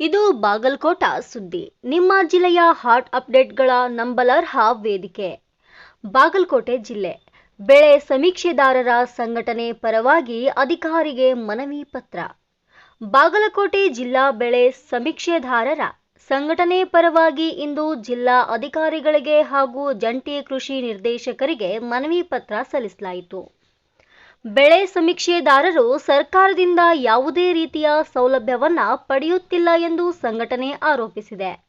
ಇದು ಬಾಗಲಕೋಟ ಸುದ್ದಿ. ನಿಮ್ಮ ಜಿಲ್ಲೆಯ ಹಾಟ್ ಅಪ್ಡೇಟ್ಗಳ ನಂಬಲರ್ಹ ವೇದಿಕೆ. ಬಾಗಲಕೋಟೆ ಜಿಲ್ಲೆ. ಬೆಳೆ ಸಮೀಕ್ಷೆದಾರರ ಸಂಘಟನೆ ಪರವಾಗಿ ಅಧಿಕಾರಿಗೆ ಮನವಿ ಪತ್ರ. ಬಾಗಲಕೋಟೆ ಜಿಲ್ಲಾ ಬೆಳೆ ಸಮೀಕ್ಷೆದಾರರ ಸಂಘಟನೆ ಪರವಾಗಿ ಇಂದು ಜಿಲ್ಲಾ ಅಧಿಕಾರಿಗಳಿಗೆ ಹಾಗೂ ಜಂಟಿ ಕೃಷಿ ನಿರ್ದೇಶಕರಿಗೆ ಮನವಿ ಪತ್ರ ಸಲ್ಲಿಸಲಾಯಿತು. ಬೆಳೆ ಸಮೀಕ್ಷೆದಾರರು ಸರ್ಕಾರದಿಂದ ಯಾವುದೇ ರೀತಿಯ ಸೌಲಭ್ಯವನ್ನ ಪಡೆಯುತ್ತಿಲ್ಲ ಎಂದು ಸಂಘಟನೆ ಆರೋಪಿಸಿದೆ.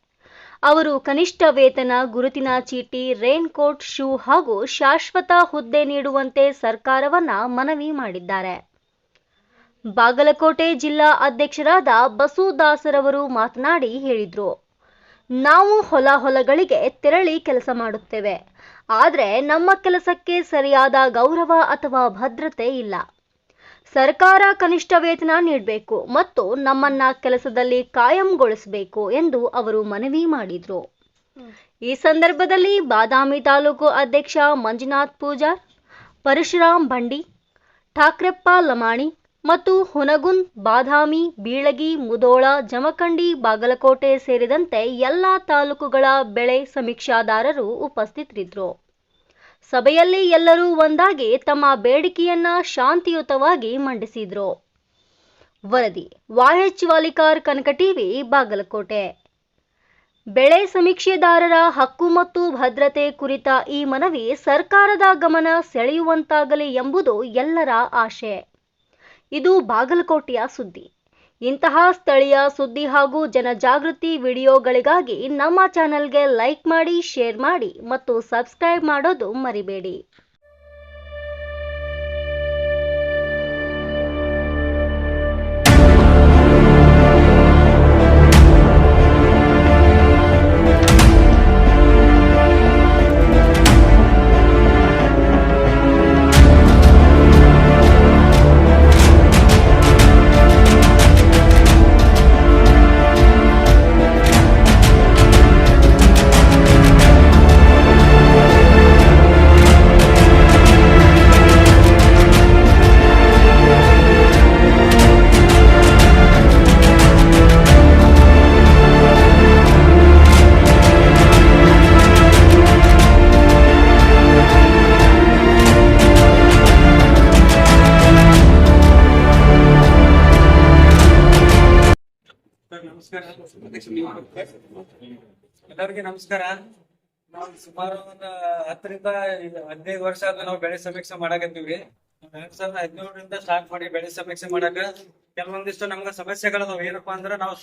ಅವರು ಕನಿಷ್ಠ ವೇತನ, ಗುರುತಿನ ಚೀಟಿ ರೇನ್ಕೋಟ್ ಶೂ ಹಾಗೂ ಶಾಶ್ವತ ಹುದ್ದೆ ನೀಡುವಂತೆ ಸರ್ಕಾರವನ್ನ ಮನವಿ ಮಾಡಿದ್ದಾರೆ. ಬಾಗಲಕೋಟೆ ಜಿಲ್ಲಾ ಅಧ್ಯಕ್ಷರಾದ ಬಸುದಾಸರವರು ಮಾತನಾಡಿ ಹೇಳಿದ್ರು. ನಾವು ಹೊಲ ಹೊಲಗಳಿಗೆ ತೆರಳಿ ಕೆಲಸ ಮಾಡುತ್ತೇವೆ. ಆದರೆ ನಮ್ಮ ಕೆಲಸಕ್ಕೆ ಸರಿಯಾದ ಗೌರವ ಅಥವಾ ಭದ್ರತೆ ಇಲ್ಲ. ಸರ್ಕಾರ ಕನಿಷ್ಠ ವೇತನ ನೀಡಬೇಕು ಮತ್ತು ನಮ್ಮನ್ನ ಕೆಲಸದಲ್ಲಿ ಕಾಯಂಗೊಳಿಸಬೇಕು ಎಂದು ಅವರು ಮನವಿ ಮಾಡಿದರು. ಈ ಸಂದರ್ಭದಲ್ಲಿ ಬಾದಾಮಿ ತಾಲೂಕು ಅಧ್ಯಕ್ಷ ಮಂಜುನಾಥ್ ಪೂಜಾರ್, ಪರಶುರಾಮ್ ಬಂಡಿ, ಠಾಕ್ರೆಪ್ಪ ಲಮಾಣಿ ಮತ್ತು ಹುನಗುಂದ್ ಬಾದಾಮಿ, ಬೀಳಗಿ, ಮುದೋಳ, ಜಮಖಂಡಿ, ಬಾಗಲಕೋಟೆ ಸೇರಿದಂತೆ ಎಲ್ಲ ತಾಲೂಕುಗಳ ಬೆಳೆ ಸಮೀಕ್ಷಾದಾರರು ಉಪಸ್ಥಿತರಿದ್ದರು. ಸಭೆಯಲ್ಲಿ ಎಲ್ಲರೂ ಒಂದಾಗಿ ತಮ್ಮ ಬೇಡಿಕೆಯನ್ನ ಶಾಂತಿಯುತವಾಗಿ ಮಂಡಿಸಿದ್ರು. ವರದಿ ವಾಹೆಚ್ ವಾಲಿಕಾರ್ ಕನಕ ಟಿವಿ ಬಾಗಲಕೋಟೆ. ಬೆಳೆ ಸಮೀಕ್ಷೆದಾರರ ಹಕ್ಕು ಮತ್ತು ಭದ್ರತೆ ಕುರಿತ ಈ ಮನವಿ ಸರ್ಕಾರದ ಗಮನ ಸೆಳೆಯುವಂತಾಗಲಿ ಎಂಬುದು ಎಲ್ಲರ ಆಶೆ. ಇದು ಬಾಗಲಕೋಟೆಯ ಸುದ್ದಿ. ಇಂತಹ ಸ್ಥಳೀಯ ಸುದ್ದಿ ಹಾಗೂ ಜನಜಾಗೃತಿ ವಿಡಿಯೋಗಳಿಗಾಗಿ ನಮ್ಮ ಚಾನೆಲ್ಗೆ ಲೈಕ್ ಮಾಡಿ, ಶೇರ್ ಮಾಡಿ ಮತ್ತು ಸಬ್ಸ್ಕ್ರೈಬ್ ಮಾಡೋದು ಮರಿಬೇಡಿ. ನಮಸ್ಕಾರ. ಎಲ್ಲರಿಗೆ ನಮಸ್ಕಾರ. ನಾವು ಸುಮಾರು ಒಂದು ಹತ್ತರಿಂದ ಹದಿನೈದು ವರ್ಷ ಆದ ನಾವು ಬೆಳೆ ಸಮೀಕ್ಷೆ ಮಾಡಾಕತ್ತೀವಿ. ಎರಡ್ ಸಾವಿರದ ಹದಿನೇಳರಿಂದ ಸ್ಟಾರ್ಟ್ ಮಾಡಿ ಬೆಳೆ ಸಮೀಕ್ಷೆ ಮಾಡಾಕ ಕೆಲವೊಂದಿಷ್ಟು ನಮ್ಗೆ ಸಮಸ್ಯೆಗಳದಾವ ಏನಪ್ಪಾ ಅಂದ್ರ ನಾವು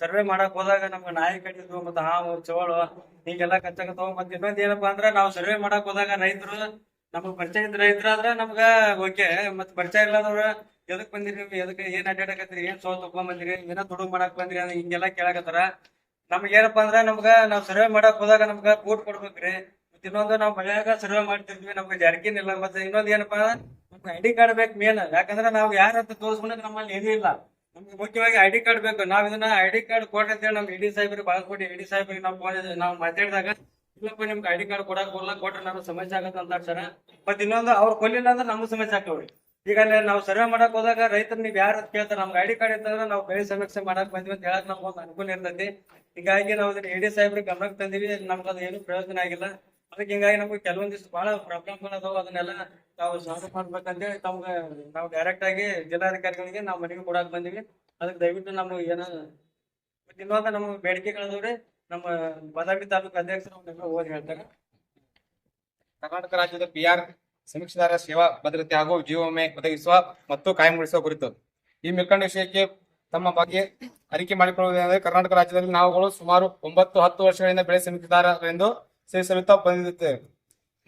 ಸರ್ವೆ ಮಾಡಕ್ ಹೋದಾಗ ನಮ್ಗೆ ನಾಯಿ ಕಡಿದ್ವು ಮತ್ತೆ ಹಾವು, ಚೋಳು ಹಿಂಗೆಲ್ಲಾ ಕಚ್ಚಾಕತ್ತಾವ. ಮತ್ತೆ ಇನ್ನೊಂದ್ ಏನಪ್ಪಾ ಅಂದ್ರ ನಾವು ಸರ್ವೆ ಮಾಡಕ್ ಹೋದಾಗ ರೈತರು, ನಮಗ್ ಪರಿಚಯ ಇದ್ದ ರೈತರಾದ್ರ ನಮ್ಗ ಓಕೆ ಮತ್ ಪರಿಚಯ ಇಲ್ಲದವ್ರ ಎದಕ್ ಬಂದಿರಿ ಎದಕ್ ಏನ್ ಅಡ್ಡಾಡಕತ್ರಿ ಏನ್ ಸೋಲ್ ತಗೊಂಡ್ ಬಂದಿರಿ ಏನೋ ದುಡುಗ್ ಮಾಡಕ್ ಬಂದ್ರಿ ಹಿಂಗೆಲ್ಲಾ ಕೇಳಾಕತ್ತಾರ. ನಮ್ಗ ಏನಪ್ಪಾ ಅಂದ್ರ ನಮ್ಗ ನಾವ್ ಸರ್ವೆ ಮಾಡಕ್ ಹೋದಾಗ ನಮ್ಗ ಕೋಟ್ ಕೊಡ್ಬೇಕ್ರಿ. ಮತ್ತ್ ಇನ್ನೊಂದು ನಾವ್ ಮನ್ಯಾಗ ಸರ್ವೆ ಮಾಡ್ತಿರ್ತೀವಿ ನಮ್ಗೆ ಜರ್ಕಿನ್ ಇಲ್ಲ. ಮತ್ತೆ ಇನ್ನೊಂದ್ ಏನಪ್ಪಾ ನಮ್ಗೆ ಐಡಿ ಕಾರ್ಡ್ ಬೇಕು ಮೇನ್ ಯಾಕಂದ್ರ ನಾವ್ ಯಾರ ಅಂತ ತೋರ್ಸ್ಕೊಂಡ್ರೆ ನಮ್ಮಲ್ಲಿ ಏನೂ ಇಲ್ಲ. ನಮ್ಗೆ ಮುಖ್ಯವಾಗಿ ಐಡಿ ಕಾರ್ಡ್ ಬೇಕು. ನಾವ್ ಇದನ್ನ ಐಡಿ ಕಾರ್ಡ್ ಕೊಡ್ರಿ ಅಂತೇಳಿ ನಮ್ಗೆ ಇಡಿ ಸಾಹೇಬ್ರಿಗೆ ಬಾಗಲಕೋಟೆ ಇಡಿ ಸಾಹೇಬ್ರಿಗೆ ನಾವು ನಾವ್ ಮಾತಾಡಿದಾಗ, ಇಲ್ಲಪ್ಪ ನಿಮ್ಗೆ ಐಡಿ ಕಾರ್ಡ್ ಕೊಡಕ್ ಬರಲ್ಲ ಕೊಟ್ರೆ ನಮ್ಗೆ ಸಮಸ್ಯೆ ಆಗತ್ತ ಅಂತ ಸರ್ ಮತ್ ಇನ್ನೊಂದು ಅವ್ರು ಕೊಲ್ಲಿಲ್ಲ ಅಂದ್ರೆ ನಮ್ಗೆ ಸಮಸ್ಯೆ ಆಗ್ತಾವ್ರಿ ಈಗ ನಾವು ಸರ್ವೆ ಮಾಡಕ್ ಹೋದಾಗ ರೈತರು ನೀವ್ ಯಾರು ಕೇಳ್ತಾರೆ. ನಮ್ಗೆ ಐಡಿ ಕಾರ್ಡ್ ಇತ್ತಂದ್ರೆ ನಾವು ಬೆಳೆ ಸಮೀಕ್ಷೆ ಮಾಡಕ್ ಬಂದ್ವಿ ಅಂತ ಹೇಳಕ್ ನಮ್ಗೆ ಒಂದು ಅನುಕೂಲ ಇರ್ತೈತಿ. ಹೀಗಾಗಿ ನಾವು ಅದನ್ನ ಡಿ ಸಾಹೇಬ್ರಿಗೆ ಗಮನಕ್ಕೆ ತಂದಿವಿ. ನಮ್ಗೆ ಅದು ಏನು ಪ್ರಯೋಜನ ಆಗಿಲ್ಲ. ಅದಕ್ಕೆ ಹಿಂಗಾಗಿ ನಮ್ಗೆ ಕೆಲವೊಂದಿಷ್ಟು ಬಹಳ ಪ್ರಾಬ್ಲಮ್ಗಳು ಅದಾವ. ಅದನ್ನೆಲ್ಲ ನಾವು ಸಾಲ್ವ್ ಮಾಡ್ಬೇಕಂತೇಳಿ ತಮ್ಗೆ ನಾವು ಡೈರೆಕ್ಟ್ ಆಗಿ ಜಿಲ್ಲಾಧಿಕಾರಿಗಳಿಗೆ ನಾವು ಮನೆಗೆ ಕೊಡಕ್ ಬಂದಿವಿ. ಅದಕ್ಕೆ ದಯವಿಟ್ಟು ನಮ್ಗೆ ಏನೋ ಇನ್ನೊಂದು ನಮ್ಮ ಬೇಡಿಕೆಗಳದವ್ರಿ ನಮ್ಮ ಬದಾಮಿ ತಾಲೂಕು ಅಧ್ಯಕ್ಷರು ಓದಿ ಹೇಳ್ತಾರೆ. ಕರ್ನಾಟಕ ರಾಜ್ಯದ ಪಿಆರ್ ಸಮೀಕ್ಷೆದಾರರ ಸೇವಾ ಭದ್ರತೆ ಹಾಗೂ ಜೀವ ವಿಮೆ ಒದಗಿಸುವ ಮತ್ತು ಕಾಯಂಗೊಳಿಸುವ ಕುರಿತು. ಈ ಮೇಲ್ಕಂಡ ವಿಷಯಕ್ಕೆ ತಮ್ಮ ಬಗ್ಗೆ ಅರಿಕೆ ಮಾಡಿಕೊಳ್ಳುವುದೇನೆಂದರೆ ಕರ್ನಾಟಕ ರಾಜ್ಯದಲ್ಲಿ ನಾವುಗಳು ಸುಮಾರು ಒಂಬತ್ತು ಹತ್ತು ವರ್ಷಗಳಿಂದ ಬೆಳೆ ಸಮೀಕ್ಷೆದಾರರೆಂದು ಸೇವೆ ಸಲ್ಲಿಸುತ್ತಾ ಬಂದಿರುತ್ತೇವೆ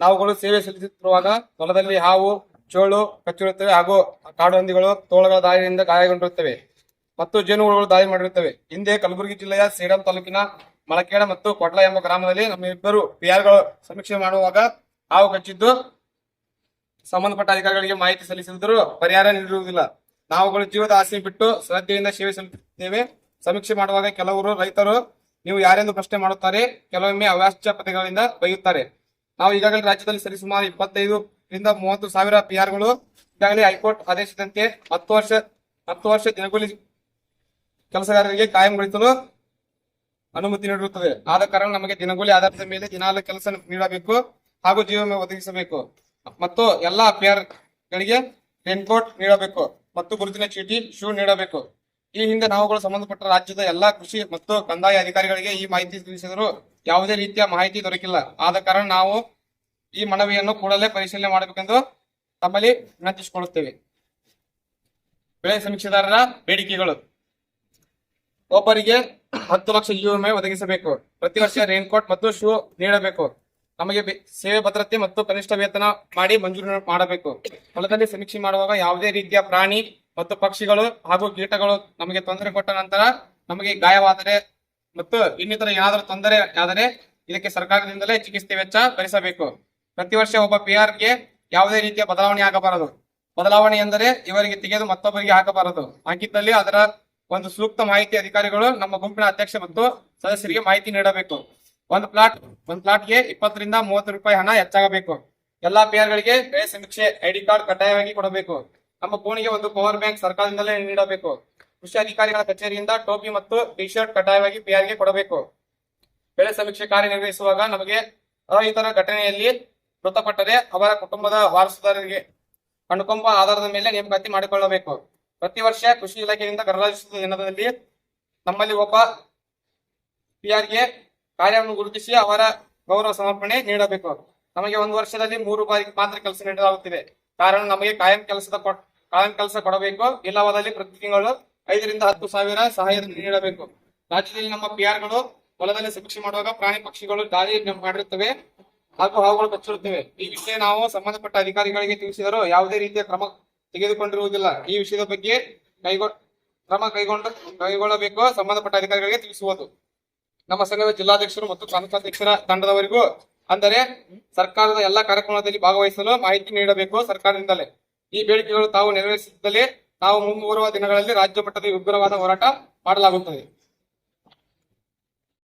ನಾವುಗಳು ಸೇವೆ ಸಲ್ಲಿಸುತ್ತಿರುವಾಗ ಹೊಲದಲ್ಲಿ ಹಾವು, ಚೋಳು ಕಚ್ಚಿರುತ್ತವೆ ಹಾಗೂ ಕಾಡು ಹಂದಿಗಳು ತೋಳಗಳ ದಾಳಿಯಿಂದ ಗಾಯಗೊಂಡಿರುತ್ತವೆ ಮತ್ತು ಜೇನುಹುಳುಗಳು ದಾಳಿ ಮಾಡಿರುತ್ತವೆ. ಹಿಂದೆ ಕಲಬುರಗಿ ಜಿಲ್ಲೆಯ ಸೇಡಂ ತಾಲೂಕಿನ ಮಳಕೇಡ ಮತ್ತು ಕೊಟ್ಲ ಎಂಬ ಗ್ರಾಮದಲ್ಲಿ ನಮ್ಮಿಬ್ಬರು ಪಿಆರ್ಗಳು ಸಮೀಕ್ಷೆ ಮಾಡುವಾಗ ಹಾವು ಕಚ್ಚಿದ್ದು ಸಂಬಂಧಪಟ್ಟ ಅಧಿಕಾರಿಗಳಿಗೆ ಮಾಹಿತಿ ಸಲ್ಲಿಸಿದರೂ ಪರಿಹಾರ ನೀಡಿರುವುದಿಲ್ಲ. ನಾವುಗಳು ಜೀವದ ಆಸೆ ಬಿಟ್ಟು ಶ್ರದ್ಧೆಯಿಂದ ಸೇವೆ ಸಲ್ಲಿಸುತ್ತೇವೆ. ಸಮೀಕ್ಷೆ ಮಾಡುವಾಗ ಕೆಲವರು ರೈತರು, ನೀವು ಯಾರೆಂದು ಪ್ರಶ್ನೆ ಮಾಡುತ್ತಾರೆ, ಕೆಲವೊಮ್ಮೆ ಅವ್ಯಾಸ್ಯ ಪದಗಳಿಂದ ಬೈಯುತ್ತಾರೆ. ನಾವು ಈಗಾಗಲೇ ರಾಜ್ಯದಲ್ಲಿ ಸರಿಸುಮಾರು ಇಪ್ಪತ್ತೈದು ರಿಂದ ಮೂವತ್ತು ಸಾವಿರ ಪಿಆರ್ಗಳು ಈಗಾಗಲೇ ಹೈಕೋರ್ಟ್ ಆದೇಶದಂತೆ ಹತ್ತು ವರ್ಷ ಹತ್ತು ವರ್ಷ ದಿನಗೂಲಿ ಕೆಲಸಗಾರರಿಗೆ ಕಾಯಂಗೊಳಿಸಲು ಅನುಮತಿ ನೀಡಿರುತ್ತದೆ. ಆದ ಕಾರಣ ನಮಗೆ ದಿನಗೂಲಿ ಆಧಾರದ ಮೇಲೆ ದಿನಾಲು ಕೆಲಸ ನೀಡಬೇಕು ಹಾಗೂ ಜೀವ ಒದಗಿಸಬೇಕು. ಮತ್ತು ಎಲ್ಲಾ ಅಪಿಯರ್ ಗಳಿಗೆ ರೇನ್ಕೋಟ್ ನೀಡಬೇಕು ಮತ್ತು ಗುರುತಿನ ಚೀಟಿ ಶೂ ನೀಡಬೇಕು. ಈ ಹಿಂದೆ ನಾವುಗಳು ಸಂಬಂಧಪಟ್ಟ ರಾಜ್ಯದ ಎಲ್ಲಾ ಕೃಷಿ ಮತ್ತು ಕಂದಾಯ ಅಧಿಕಾರಿಗಳಿಗೆ ಈ ಮಾಹಿತಿ ತಿಳಿಸಿದರೂ ಯಾವುದೇ ರೀತಿಯ ಮಾಹಿತಿ ದೊರಕಿಲ್ಲ. ಆದ ಕಾರಣ ನಾವು ಈ ಮನವಿಯನ್ನು ಕೂಡಲೇ ಪರಿಶೀಲನೆ ಮಾಡಬೇಕೆಂದು ತಮ್ಮಲ್ಲಿ ವಿನಂತಿಸಿಕೊಳ್ಳುತ್ತೇವೆ. ಬೆಳೆ ಸಮೀಕ್ಷೆದಾರರ ಬೇಡಿಕೆಗಳು. ಒಬ್ಬರಿಗೆ ಹತ್ತು ಲಕ್ಷ ಜೀವ ವಿಮೆ ಒದಗಿಸಬೇಕು. ಪ್ರತಿ ವರ್ಷ ರೇನ್ಕೋಟ್ ಮತ್ತು ಶೂ ನೀಡಬೇಕು. ನಮಗೆ ಸೇವೆ ಭದ್ರತೆ ಮತ್ತು ಕನಿಷ್ಠ ವೇತನ ಮಾಡಿ ಮಂಜೂರು ಮಾಡಬೇಕು. ಹೊಲದಲ್ಲಿ ಸಮೀಕ್ಷೆ ಮಾಡುವಾಗ ಯಾವುದೇ ರೀತಿಯ ಪ್ರಾಣಿ ಮತ್ತು ಪಕ್ಷಿಗಳು ಹಾಗೂ ಕೀಟಗಳು ನಮಗೆ ತೊಂದರೆ ಕೊಟ್ಟ ನಂತರ ನಮಗೆ ಗಾಯವಾದರೆ ಮತ್ತು ಇನ್ನಿತರ ಏನಾದರೂ ತೊಂದರೆ ಆದರೆ ಇದಕ್ಕೆ ಸರ್ಕಾರದಿಂದಲೇ ಚಿಕಿತ್ಸೆ ವೆಚ್ಚ ಭರಿಸಬೇಕು. ಪ್ರತಿ ವರ್ಷ ಒಬ್ಬ ಪಿ ಆರ್ಗೆ ಯಾವುದೇ ರೀತಿಯ ಬದಲಾವಣೆ ಆಗಬಾರದು. ಬದಲಾವಣೆ ಎಂದರೆ ಇವರಿಗೆ ತೆಗೆದು ಮತ್ತೊಬ್ಬರಿಗೆ ಹಾಕಬಾರದು. ಹಾಕಿದ್ದಲ್ಲಿ ಅದರ ಒಂದು ಸೂಕ್ತ ಮಾಹಿತಿ ಅಧಿಕಾರಿಗಳು ನಮ್ಮ ಗುಂಪಿನ ಅಧ್ಯಕ್ಷ ಮತ್ತು ಸದಸ್ಯರಿಗೆ ಮಾಹಿತಿ ನೀಡಬೇಕು. ಒಂದು ಪ್ಲಾಟ್ ಒಂದು ಪ್ಲಾಟ್ಗೆ ಇಪ್ಪತ್ತರಿಂದ ಮೂವತ್ತು ರೂಪಾಯಿ ಹಣ ಹೆಚ್ಚಾಗಬೇಕು. ಎಲ್ಲಾ ಪಿಆರ್ ಗಳಿಗೆ ಬೆಳೆ ಸಮೀಕ್ಷೆ ಐಡಿ ಕಾರ್ಡ್ ಕಡ್ಡಾಯವಾಗಿ ಕೊಡಬೇಕು. ನಮ್ಮ ಫೋನಿಗೆ ಒಂದು ಪವರ್ ಬ್ಯಾಂಕ್ ಸರ್ಕಾರದಿಂದಲೇ ನೀಡಬೇಕು. ಕೃಷಿ ಅಧಿಕಾರಿಗಳ ಕಚೇರಿಯಿಂದ ಟೋಪಿ ಮತ್ತು ಟಿ ಶರ್ಟ್ ಕಡ್ಡಾಯವಾಗಿ ಪಿಆರ್ಗೆ ಕೊಡಬೇಕು. ಬೆಳೆ ಸಮೀಕ್ಷೆ ಕಾರ್ಯನಿರ್ವಹಿಸುವಾಗ ನಮಗೆ ರೈತರ ಘಟನೆಯಲ್ಲಿ ಮೃತಪಟ್ಟರೆ ಅವರ ಕುಟುಂಬದ ವಾರಸುದಾರರಿಗೆ ಅನುಕಂಪ ಆಧಾರದ ಮೇಲೆ ನೇಮಕಾತಿ ಮಾಡಿಕೊಳ್ಳಬೇಕು. ಪ್ರತಿ ವರ್ಷ ಕೃಷಿ ಇಲಾಖೆಯಿಂದ ಗಣರಾಜ್ಯೋತ್ಸವ ದಿನದಲ್ಲಿ ನಮ್ಮಲ್ಲಿ ಒಬ್ಬ ಪಿಆರ್ಗೆ ಕಾರ್ಯವನ್ನು ಗುರುತಿಸಿ ಅವರ ಗೌರವ ಸಮರ್ಪಣೆ ನೀಡಬೇಕು ನಮಗೆ ಒಂದು ವರ್ಷದಲ್ಲಿ ಮೂರು ಬಾರಿ ಮಾತ್ರ ಕೆಲಸ ನೀಡಲಾಗುತ್ತಿದೆ. ಕಾರಣ ನಮಗೆ ಕಾಯಂ ಕೆಲಸದ ಕಾಯಂ ಕೆಲಸ ಕೊಡಬೇಕು. ಇಲ್ಲವಾದಲ್ಲಿ ಪ್ರತಿ ತಿಂಗಳು ಐದರಿಂದ ಹತ್ತು ಸಾವಿರ ಸಹಾಯ ನೀಡಬೇಕು. ರಾಜ್ಯದಲ್ಲಿ ನಮ್ಮ ಪಿಆರ್ಗಳು ಹೊಲದಲ್ಲಿ ಸಮೀಕ್ಷೆ ಮಾಡುವಾಗ ಪ್ರಾಣಿ ಪಕ್ಷಿಗಳು ದಾಳಿ ಮಾಡಿರುತ್ತವೆ ಹಾಗೂ ಹಾವುಗಳು ಕಚ್ಚಿರುತ್ತವೆ ಈ ವಿಷಯ ನಾವು ಸಂಬಂಧಪಟ್ಟ ಅಧಿಕಾರಿಗಳಿಗೆ ತಿಳಿಸಿದರೂ ಯಾವುದೇ ರೀತಿಯ ಕ್ರಮ ತೆಗೆದುಕೊಂಡಿರುವುದಿಲ್ಲ. ಈ ವಿಷಯದ ಬಗ್ಗೆ ಕೈಗೊ, ಕ್ರಮ ಕೈಗೊಂಡು, ಕೈಗೊಳ್ಳಬೇಕು. ಸಂಬಂಧಪಟ್ಟ ಅಧಿಕಾರಿಗಳಿಗೆ ತಿಳಿಸುವುದು. ನಮ್ಮ ಸಂಘದ ಜಿಲ್ಲಾಧ್ಯಕ್ಷರು ಮತ್ತು ಪ್ರಾಂತಾಧ್ಯಕ್ಷರ ತಂಡದವರಿಗೂ ಅಂದರೆ ಸರ್ಕಾರದ ಎಲ್ಲಾ ಕಾರ್ಯಕ್ರಮದಲ್ಲಿ ಭಾಗವಹಿಸಲು ಮಾಹಿತಿ ನೀಡಬೇಕು ಸರ್ಕಾರದಿಂದಲೇ. ಈ ಬೇಡಿಕೆಗಳು ತಾವು ನೆರವೇರಿಸಿದ್ದಲ್ಲಿ ನಾವು ಮುಂಬರುವ ದಿನಗಳಲ್ಲಿ ರಾಜ್ಯ ಮಟ್ಟದ ಉಗ್ರವಾದ ಹೋರಾಟ ಮಾಡಲಾಗುತ್ತದೆ.